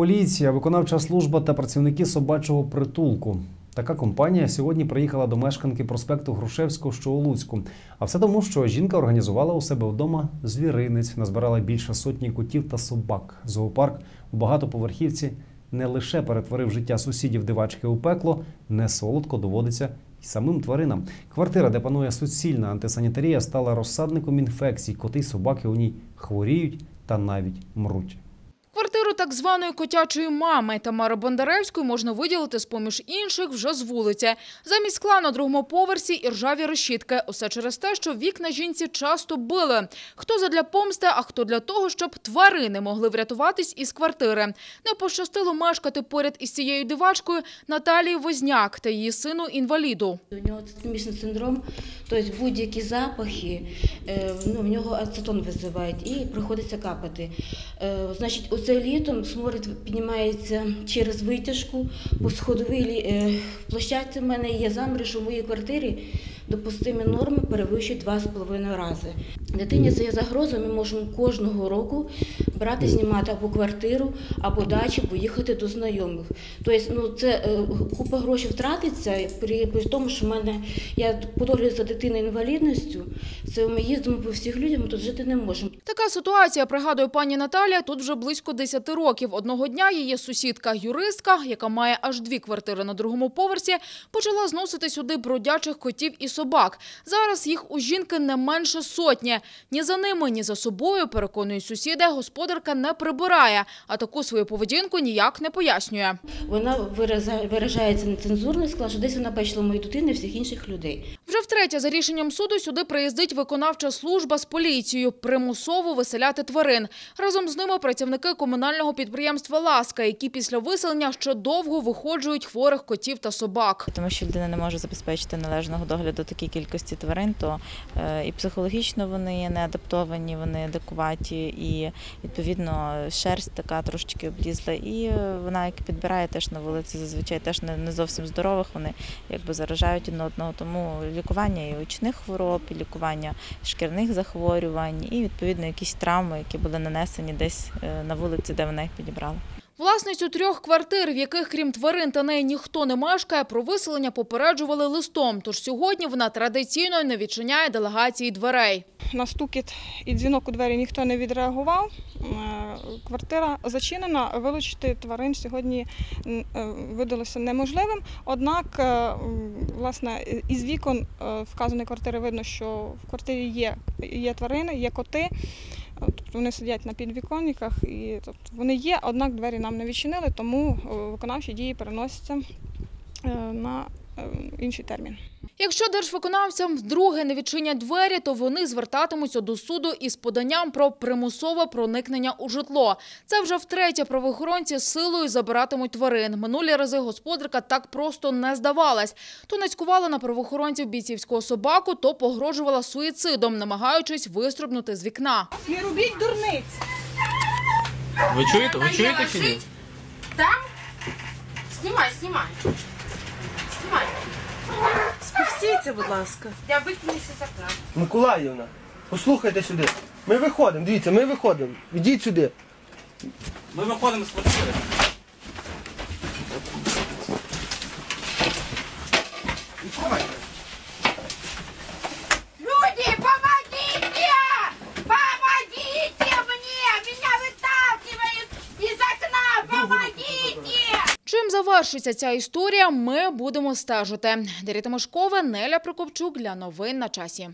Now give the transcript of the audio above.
Поліція, виконавча служба та працівники собачого притулку. Така компанія сьогодні приїхала до мешканки проспекту Грушевського, що у Луцьку. А все тому, що жінка організувала у себе вдома звіринець, назбирала більше сотні котів та собак. Зоопарк у багатоповерхівці не лише перетворив життя сусідів дивачки у пекло, не солодко доводиться й самим тваринам. Квартира, де панує суцільна антисанітарія, стала розсадником інфекцій. Коти й собаки у ній хворіють та навіть мруть. Так званої котячої мами Тамари Бондаревської можна виділити з-поміж інших вже з вулиці. Замість скла на другому поверсі і ржаві решітки. Усе через те, що вікна жінці часто били. Хто задля помсти, а хто для того, щоб тварини могли врятуватись із квартири. Не пощастило мешкати поряд із цією дивачкою Наталії Возняк та її сину-інваліду. У нього цитомічний синдром, тобто будь-які запахи, е, ну, в нього ацетон визивають і приходиться капати. Е, Значить, оце літом сморід піднімається через витяжку, по сходовій е, площадці в мене є заміри, що в моїй квартирі допустимі норми перевищують два з половиною рази. Дитині це є загроза, ми можемо кожного року брати, знімати або квартиру, або дачу, або їхати до знайомих. Тобто, ну, це е, купа грошей втратиться при, при тому, що в мене я подолюю за дитиною інвалідністю. Це ми їздимо по всіх людям, ми тут жити не можемо. Така ситуація, пригадує пані Наталія, тут вже близько 10 років. Одного дня її сусідка-юристка, яка має аж дві квартири на другому поверсі, почала зносити сюди бродячих котів і собак. Зараз їх у жінки не менше сотні. Ні за ними, ні за собою, переконують сусіди, господарка не прибирає, а таку свою поведінку ніяк не пояснює. Вона виражається нецензурно і сказала, що десь вона бачила мої дитини, всіх інших людей. Втретє, за рішенням суду, сюди приїздить виконавча служба з поліцією примусово виселяти тварин. Разом з ними працівники комунального підприємства «Ласка», які після виселення ще довго виходжують хворих котів та собак. Тому що людина не може забезпечити належного догляду такій кількості тварин, то е, і психологічно вони не адаптовані, вони дикуваті, і відповідно шерсть така трошечки облізла. І е, вона, як підбирає теж на вулиці, зазвичай теж не, зовсім здорових. Вони якби заражають один одного. Тому лікування і очних хвороб, і лікування шкірних захворювань, і відповідно якісь травми, які були нанесені десь е, на вулиці, де вона їх підібрала. Власницю трьох квартир, в яких крім тварин та неї ніхто не мешкає, про виселення попереджували листом. Тож сьогодні вона традиційно не відчиняє делегації дверей. На стукіт і дзвінок у двері ніхто не відреагував. Е, Квартира зачинена. Вилучити тварин сьогодні е, видалося неможливим. Однак, е, власне, із вікон вказаної квартири видно, що в квартирі є, є тварини, є коти. Тобто вони сидять на підвіконниках і тобто, вони є, однак двері нам не відчинили, тому е, виконавчі дії переносяться е, на е, інший термін. Якщо держвиконавцям вдруге не відчинять двері, то вони звертатимуться до суду із поданням про примусове проникнення у житло. Це вже втретє правоохоронці силою забиратимуть тварин. Минулі рази господарка так просто не здавалась. То нацькувала на правоохоронців бійцівського собаку, то погрожувала суїцидом, намагаючись вистрибнути з вікна. Не робіть дурниць! Ви чуєте? Ви чуєте чи ні? Там? Снимай, снимай. Снимай. Спустіться, будь ласка. Я викинуся из окна. Миколаївна, послухайте сюди. Ми виходимо, дивіться, ми виходимо. Ідіть сюди. Ми виходимо з квартири. Завершиться ця історія, ми будемо стежити. Дар'я Тимошкова, Неля Прокопчук для новин на часі.